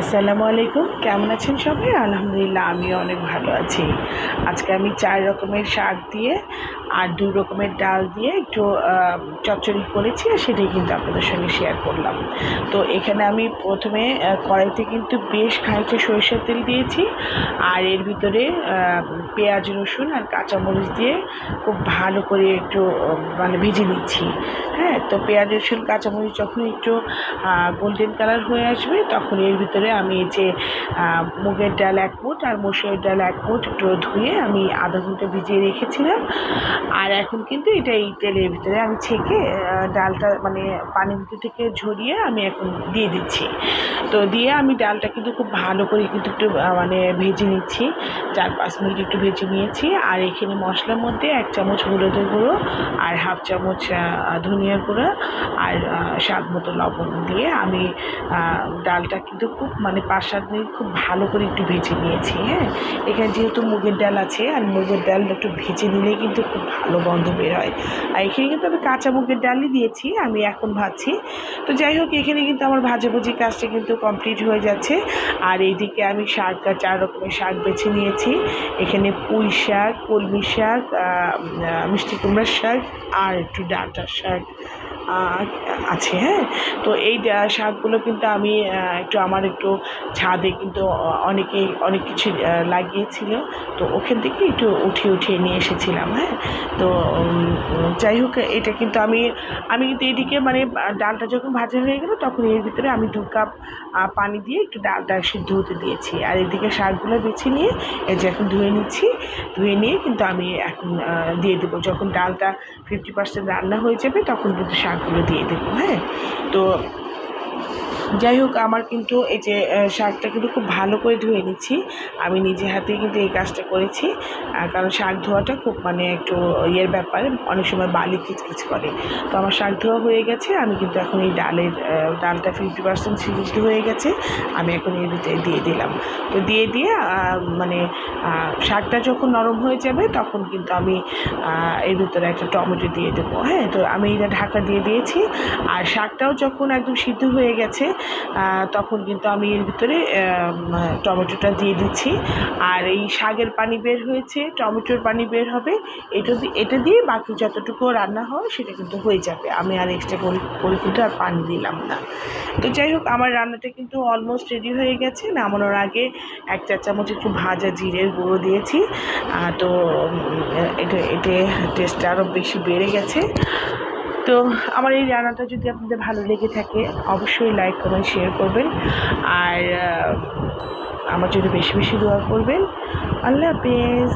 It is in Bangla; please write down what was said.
আসসালামু আলাইকুম। কেমন আছেন সবাই? আলহামদুলিল্লাহ, আমিও অনেক ভালো আছি। আজকে আমি চার রকমের শাক দিয়ে আর দু রকমের ডাল দিয়ে একটু চচ্চড়ি করেছি আর সেটাই কিন্তু আপনাদের সঙ্গে শেয়ার করলাম। তো এখানে আমি প্রথমে কড়াইতে কিন্তু বেশ খানিকটা সরিষার তেল দিয়েছি আর এর ভিতরে পেঁয়াজ, রসুন আর কাঁচামরিচ দিয়ে খুব ভালো করে একটু মানে ভেজে নিচ্ছি। হ্যাঁ তো পেঁয়াজ, রসুন, কাঁচামরিচ যখন একটু গোল্ডেন কালার হয়ে আসবে, তখন এর ভিতরে আমি যে মুগের ডাল এক মুঠ আর মসুরের ডাল এক মুঠ একটু ধুয়ে আমি আধা ঘণ্টা ভিজিয়ে রেখেছিলাম। আর এখন কিন্তু এটা এই তেলের ভিতরে আমি ছেঁকে ডালটা মানে পানির ভিতর থেকে ঝরিয়ে আমি এখন দিয়ে দিচ্ছি। তো দিয়ে আমি ডালটা কিন্তু খুব ভালো করে কিন্তু একটু মানে ভেজে নিচ্ছি। চার পাঁচ মিনিট একটু ভেজে নিয়েছি। আর এখানে মশলার মধ্যে এক চামচ হলুদের গুঁড়ো আর হাফ চামচ আহ, ধনিয়া গুঁড়ো আর স্বাদ মতো লবণ দিয়ে আমি ডালটা কিন্তু খুব মানে পাঁচ সাত মিনিট খুব ভালো করে একটু ভেজে নিয়েছি। হ্যাঁ এখানে যেহেতু মুগের ডাল আছে আর মুগের ডাল একটু ভেজে নিলেই কিন্তু খুব ভালো গন্ধ বের হয়। আর এখানে কিন্তু আমি কাঁচা মুগের ডালই দিয়েছি, আমি এখন ভাজছি। তো যাই হোক, এখানে কিন্তু আমার ভাজাভুজি কাজটা কিন্তু কমপ্লিট হয়ে যাচ্ছে। আর এইদিকে আমি শাক চার রকমের শাক বেছে নিয়েছি। এখানে পুঁই শাক, কলমি শাক মিষ্টি কুমড়ার শাক আর একটু ডাঁটার শাক। আছে হ্যাঁ? তো এই শাকগুলো কিন্তু আমি একটু আমার একটু ছাদে কিন্তু অনেকেই, অনেক কিছু লাগিয়েছিল। তো ওখান থেকে একটু উঠিয়ে উঠিয়ে নিয়ে এসেছিলাম হ্যাঁ? তো যাই হোক, এটা কিন্তু আমি আমি কিন্তু এদিকে মানে ডালটা যখন ভাজা হয়ে গেল, তখন এর ভিতরে আমি দু কাপ পানি দিয়ে একটু ডালটা সিদ্ধ হতে দিয়েছি। আর এদিকে শাকগুলো বেছে নিয়ে, এই যে এখন ধুয়ে নিচ্ছি, ধুয়ে নিয়ে কিন্তু আমি এখন দিয়ে দেবো। যখন ডালটা ফিফটি পার্সেন্ট রান্না হয়ে যাবে, তখন কিন্তু শাকগুলো দিয়ে দেবো হ্যাঁ তো যাই হোক, আমার কিন্তু এই যে শাকটা কিন্তু খুব ভালো করে ধুয়ে নিচ্ছি। আমি নিজে হাতে কিন্তু এই কাজটা করেছি। কারণ শাক ধোয়াটা খুব মানে একটু ইয়ের ব্যাপারে, অনেক সময় বালি কিচকিচ করে। তো আমার শাক ধোয়া হয়ে গেছে, আমি কিন্তু এখন এই ডালের ডালটা ফিফটি পার্সেন্ট সিদ্ধ হয়ে গেছে, আমি এখন এর ভিতরে দিয়ে দিলাম। তো দিয়ে দিয়ে মানে শাকটা যখন নরম হয়ে যাবে, তখন কিন্তু আমি এর ভিতরে একটা টমেটো দিয়ে দেবো। হ্যাঁ তো আমি এটা ঢাকা দিয়ে দিয়েছি। আর শাকটাও যখন একদম সিদ্ধ হয়ে গেছে তখন কিন্তু আমি এর ভিতরে টমেটোটা দিয়ে দিচ্ছি। আর এই শাকের পানি বের হয়েছে, টমেটোর পানি বের হবে। এটা এটা দিয়ে বাকি যতটুকু রান্না হয়, সেটা কিন্তু হয়ে যাবে। আমি আর এক্সট্রা করে কিন্তু আর পানি দিলাম না। তো যাই হোক, আমার রান্নাটা কিন্তু অলমোস্ট রেডি হয়ে গেছে। নামানোর আগে এক চার চামচ একটু ভাজা জিরের গুঁড়ো দিয়েছি। তো এটা, এতে টেস্টটা আরও বেশি বেড়ে গেছে। তো আমার এই রান্নাটা যদি আপনাদের ভালো লেগে থাকে, অবশ্যই লাইক কমেন্ট শেয়ার করবেন। আর আমার জন্য বেশি বেশি দোয়া করবেন। আল্লাহ হাফেজ।